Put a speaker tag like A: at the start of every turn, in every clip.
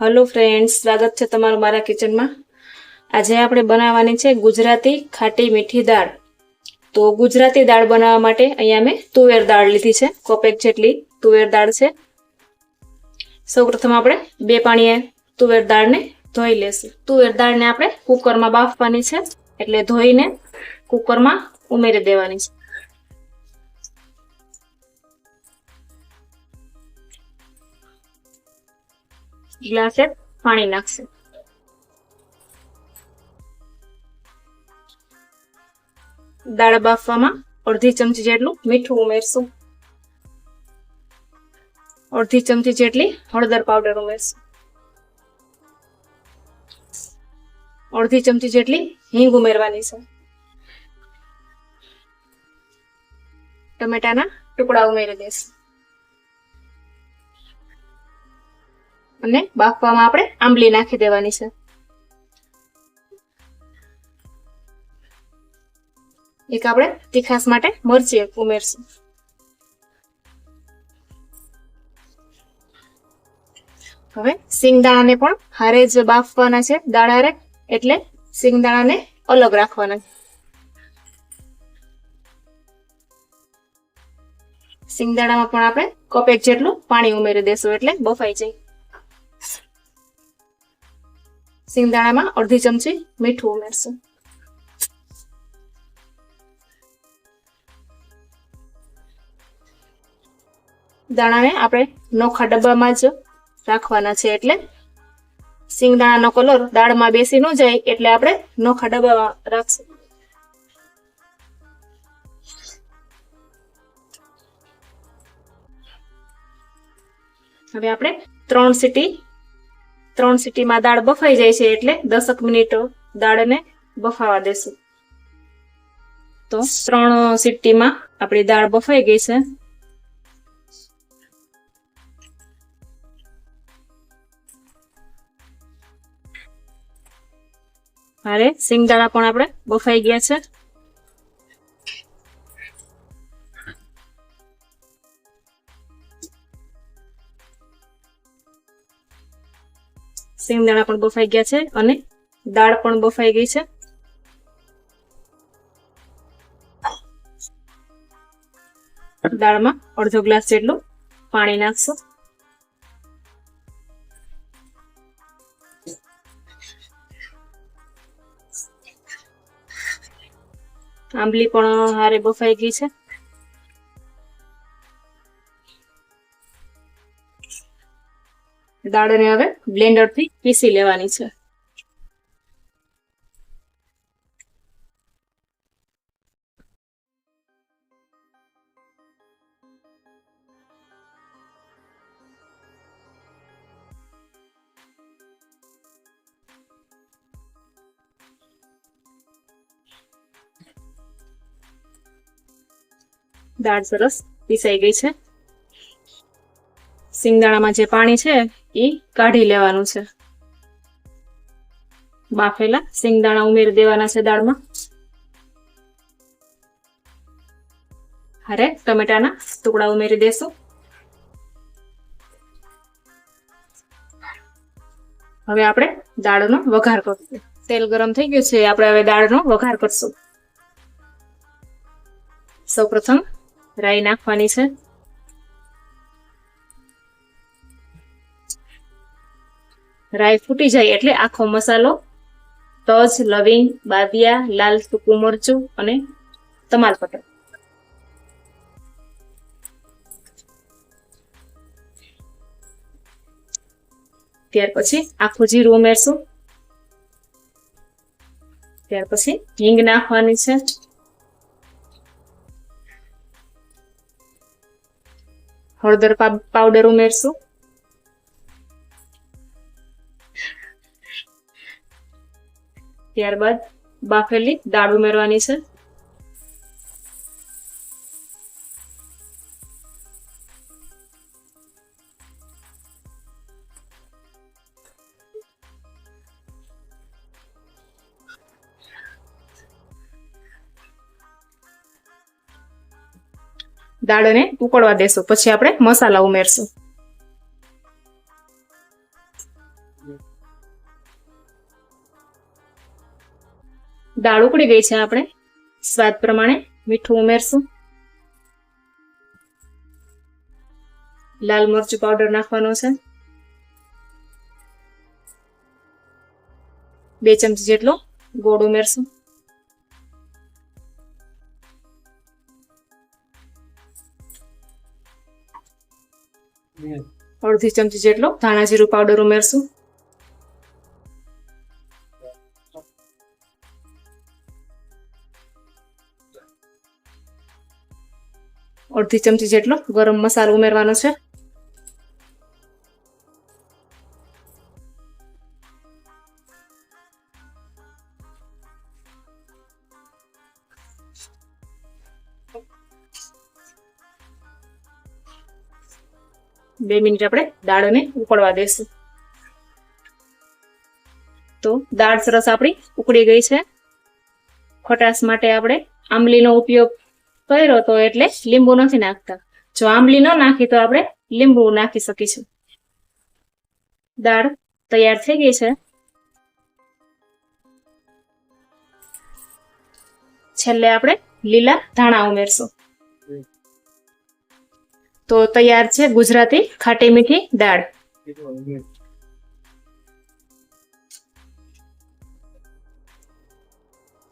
A: Hello friends સ્વાગત છે તમારું મારા કિચનમાં આજે આપણે બનાવવાની છે ગુજરાતી ખાટી મીઠી દાળ. તો ગુજરાતી દાળ બનાવવા માટે અહીંયા મેં તુવેર દાળ લીધી છે. કોપેક જેટલી તુવેર દાળ છે. સૌપ્રથમ આપણે બે પાણીએ તુવેર દાળને ધોઈ લેશું. તુવેર દાળને આપણે કુકરમાં બાફવાની છે. એટલે ધોઈને કુકરમાં ઉમેરી દેવાની છે. ગ્લાસે પાણી નાખશે. દાળ બાફવામાં અડધી ચમચી જેટલું મીઠું ઉમેરશું. અડધી ચમચી જેટલી હળદર પાવડર ઉમેરશું. અડધી ચમચી જેટલી હિંગ ઉમેરવાની છે. ટમેટાના ટુકડા ઉમેરી દઈશું અને બાફવામાં આપણે આંબલી નાખી દેવાની છે. એક આપણે તીખાસ માટે મરચી ઉમેરશું. હવે સિંગદાણાને પણ હારે જ બાફવાના છે દાળ હારે એટલે સિંગદાણાને અલગ રાખવાના. સિંગદાણામાં પણ આપણે કપેક જેટલું પાણી ઉમેરી દેશું એટલે બફાઈ જાય. સિંગદાણામાં અડધી ચમચી મીઠું ઉમેરશું. દાણાને આપણે નોખા ડબ્બામાં જ રાખવાના છે એટલે સિંગદાણાનો કલર દાળમાં બેસી ન જાય એટલે આપણે નોખા ડબ્બામાં રાખશું. હવે આપણે ત્રણ સીટી ત્રણ સીટીમાં દાળ બફાઈ જાય છે એટલે દસક મિનિટ દાળને બફાવા દેશું. તો ત્રણ સીટીમાં આપણી દાળ બફાઈ ગઈ છે. હારે સિંગદાણા પણ આપણે બફાઈ ગયા છે. સિંગદાણા પણ બફાઈ ગયા છે અને દાળ પણ બફાઈ ગઈ છે. દાળમાં અડધો ગ્લાસ જેટલું પાણી નાખશો. આંબલી પણ હારે બફાઈ ગઈ છે. દાળને હવે બ્લેન્ડરથી પીસી લેવાની છે. દાળ સરસ પીસાઈ ગઈ છે. સિંગદાણામાં જે પાણી છે એ કાઢી લેવાનું છે. બાફેલા સિંગદાણા ઉમેરી દેવાના છે દાળમાં. હારે ટમેટાના ટુકડા ઉમેરી દેશું. હવે આપણે દાળનો વઘાર કરશું તેલ ગરમ થઈ ગયું છે, આપણે હવે દાળનો વઘાર કરશું. સૌપ્રથમ રાઈ નાખવાની છે. રાઈ ફૂટી જાય એટલે આખો મસાલો, તજ, લવિંગ, બાદિયા, લાલ સૂકું મરચું અને તમાલપત્ર ત્યાર પછી આખું જીરું ઉમેરશું. ત્યાર પછી હિંગ નાખવાની છે. હળદર પાવડર ઉમેરશું. ત્યારબાદ બાફેલી દાળ ઉમેરવાની છે. દાળને ઉકળવા દેશું. પછી આપણે મસાલા ઉમેરશું. દાળ ઉકળી ગઈ છે આપણે. સ્વાદ પ્રમાણે મીઠું ઉમેરશું. લાલ મરચું પાવડર નાખવાનો છે. બે ચમચી જેટલો ગોળ ઉમેરશું. અડધી ચમચી જેટલો ધાણા જીરું પાવડર ઉમેરશું. અડધી ચમચી જેટલો ગરમ મસાલો ઉમેરવાનો છે. બે મિનિટ આપણે દાળને ઉકળવા દેશું. તો દાળ સરસ આપણી ઉકળી ગઈ છે. ખટાશ માટે આપણે આંબલીનો ઉપયોગ કર્યો તો એટલે લીંબુ નથી નાખતા. જો આંબલી ન નાખી તો આપણે લીંબુ નાખી શકીશું. દાળ તૈયાર થઈ ગઈ છે. છેલ્લે આપણે લીલા ધાણા ઉમેરશું. તો તૈયાર છે ગુજરાતી ખાટી મીઠી દાળ.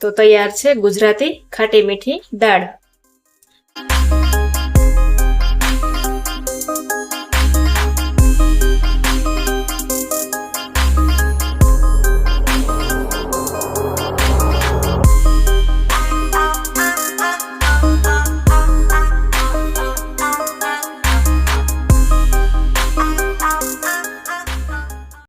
A: તો તૈયાર છે ગુજરાતી ખાટી મીઠી દાળ.